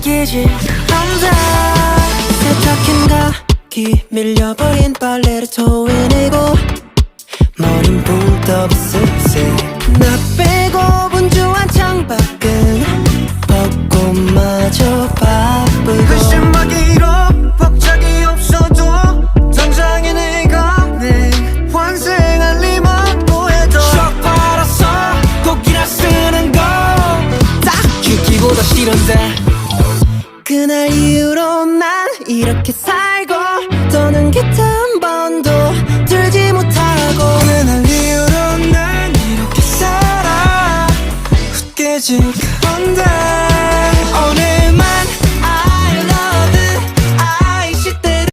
느끼지 혼자 세탁힌 각기 밀려버린 빨래를 토해내고 머린 불떡 습세 나 빼고 분주한 창밖은 벚꽃마저 바쁘고 글씨막이로 박자기 없어도 당장에 내가 내 환생할 리만 보여도 저 팔아서 고기라 쓰는 거 딱 죽기보다 싫은데. 그날 이후로 난 이렇게 살고 더는 기타 한 번도 들지 못하고 그날 이후로 난 이렇게 살아. 웃겨진 건데